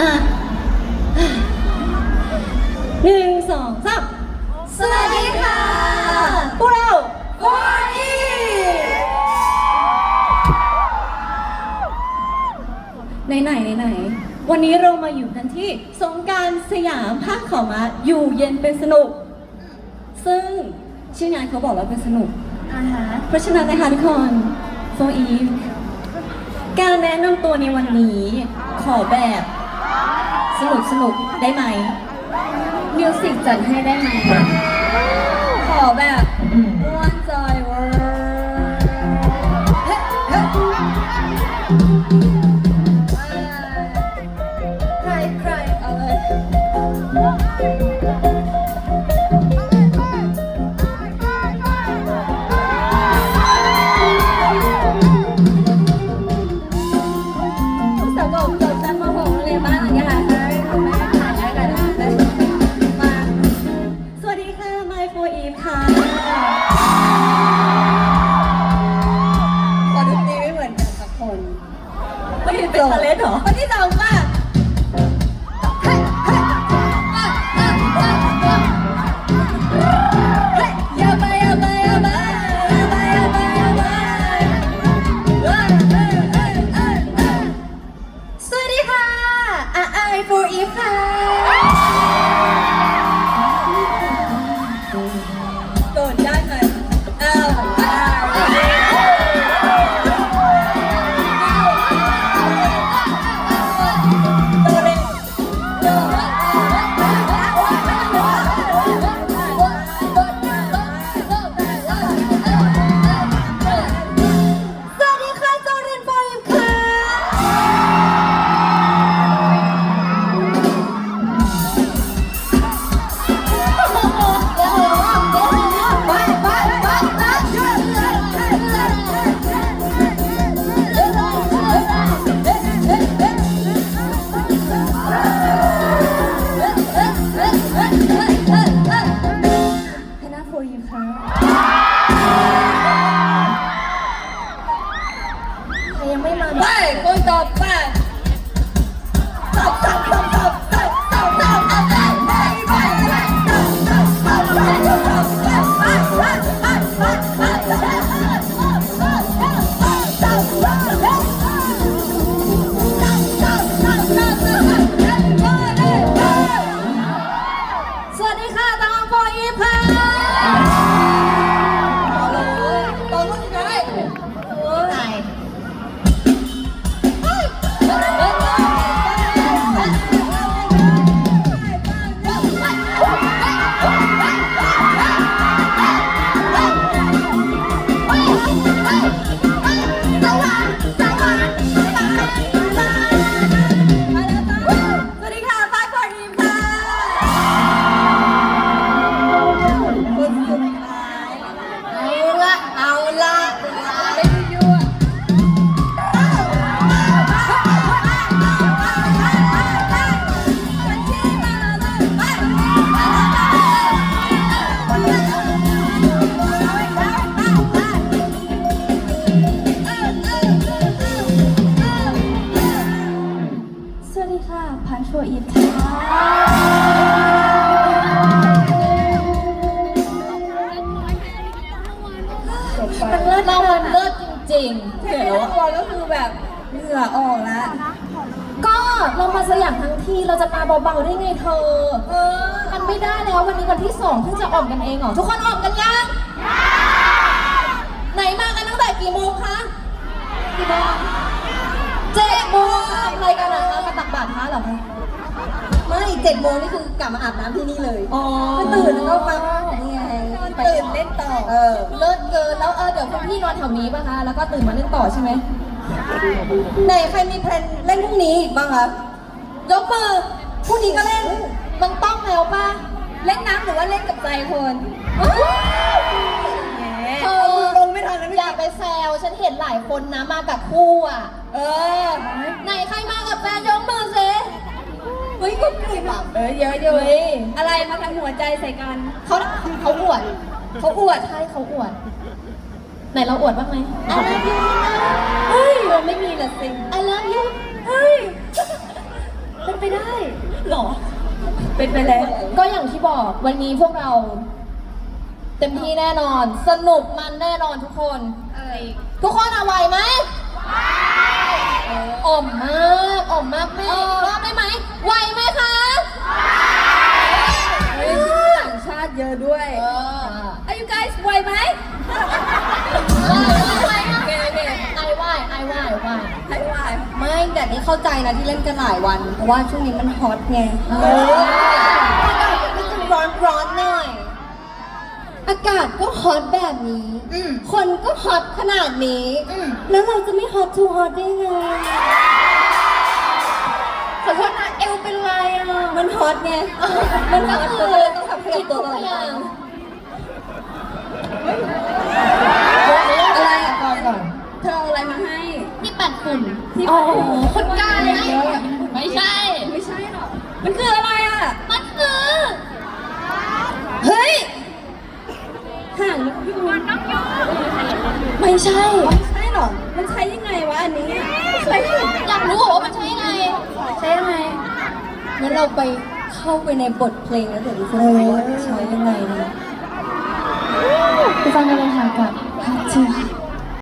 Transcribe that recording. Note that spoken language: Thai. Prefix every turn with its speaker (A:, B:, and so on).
A: อะหนึ่งสองสาม
B: สวัสดีค่ะ
A: พวกเรา
B: วอร์อี
A: ไหนไหนไหนไหนๆวันนี้เรามาอยู่กันที่สงกรารสยามภาคเขามาอยู่เย็นเป็นสนุก ซึ่งชื่องานเขาบอกว่าเป็นสนุก
B: อ่าฮะ
A: เพราะฉะนั้นนะคะทุกคนโฟอีฟการแนะนำตัวในวันนี้ขอแบบ สนุกสนุกได้ไหมมิวสิกจัดให้ได้ไหมขอแบบม่วนจอยเวอร์ใครใครเอาเลยสาวบอกจบชั้นม .6 เรียนบ้านหลังใหญ่ค่ะคุณ
B: เป็
A: นทาเลนต์เหรอ
B: คนที่สองป่ะเฮ้ยเฮ้ยอะอะอะอะเฮ้ยอย่าไปอย่าไปอย่าไปอย่าไปอย่าไปอย่าไปเอ้ยเอ้ยเอ้ยเอ้ยเอ้ยสวัสดีค่ะอะไอ for Eve ค่ะโดดได้ 你好大方一派 งื่อออกแล้ว ก็เรา
A: มาสยามทั้งทีเราจะมาเบาๆได้ไงเธอ
B: เออ
A: มันไม่ได้แล้ววันนี้วันที่สองเพิ่งจะออกกันเองเหรอทุกคนออกกันยังไหนมากันตั้งแต่กี่โมงคะกี่โมงเจ็ดโมงทำอะไรกันนะคะมาตักบาตรพระเหรอคะ
B: ไม่เจ็ดโมงนี่คือกลับมาอาบน้ำที่นี่เลย
A: อ๋อ
B: ก็ตื่นแล้วก็มานี่ไงตื่นเล่นต่อ เออ
A: เลิศเกินแล้วเออเดี๋ยวคุณพี่นอนแถวนี้ป่ะคะ แล้วก็ตื่นมาเล่นต่อใช่ไหม
B: ไหนใครมีแพลนเล่นพรุ่งนี้อีกบ้างคะ
A: ยกมือพรุ่งนี้ก็เล่น มันต้องแล้วป่ะ
B: เล่นน้ำหรือว่าเล่นกับใจคน
A: เออ
B: ลงไม่ทันแล้ว
A: อย่าไปแซว ฉันเห็นหลายคนนะมากับคู่อะ
B: เออ
A: ไหนใครมากับแฟนยกมือสิ
B: เฮ้ยก็กลิ่นแบบเออเยอะอยู่
A: เฮ้ย
B: อะไรมาทำหัวใจใส่กัน
A: เขาเขาอวด เขาอวดใช่เขาอวด ไหนเราอวดบ้างไหม I love you
B: เฮ้ยมันไม่มีละสิ
A: I love you
B: เฮ้ย
A: เป็นไปไม่ได้
C: หรอ
A: เป็นไปแล้ว ก็อย่างที่บอกวันนี้พวกเรา เต็มที่แน่นอน สนุกมันแน่นอนทุกคน ทุกคนเอาไหวไหมอ่อมมากอ่อมมากแม่รอบได้ไหมไหวไหม
C: ไม่
A: แต่นี่เข้าใจนะที่เล่นกันหลายวัน เพราะว่าช่วงนี้มันฮอตไง
C: เออ
A: อากาศก็จะร้อนร้อนๆหน่อย อากาศก็ฮอตแบบนี้
C: อืม
A: คนก็ฮอตขนาดนี้
C: อืม
A: แล้วเราจะไม่ฮอตทูฮอตได้ไงขอโทษนะเอวเป็นไรอะ มันฮอตไง มันฮอตก็เลยต้อ
C: ใช่ไม่ใช่หรอ มันใช้ยังไงวะอันนี้ไม่เคยเห็น
A: อยากรู้เหรอว่ามันใช้ยังไง
C: ใช้ยังไง
A: งั้นเราไปเข้าไปในบทเพลงแล้วเดี๋ยวดูจะรู้ว่าใช้ยังไงนะ
C: ไปฟังกันเลยค่ะกับ Part 2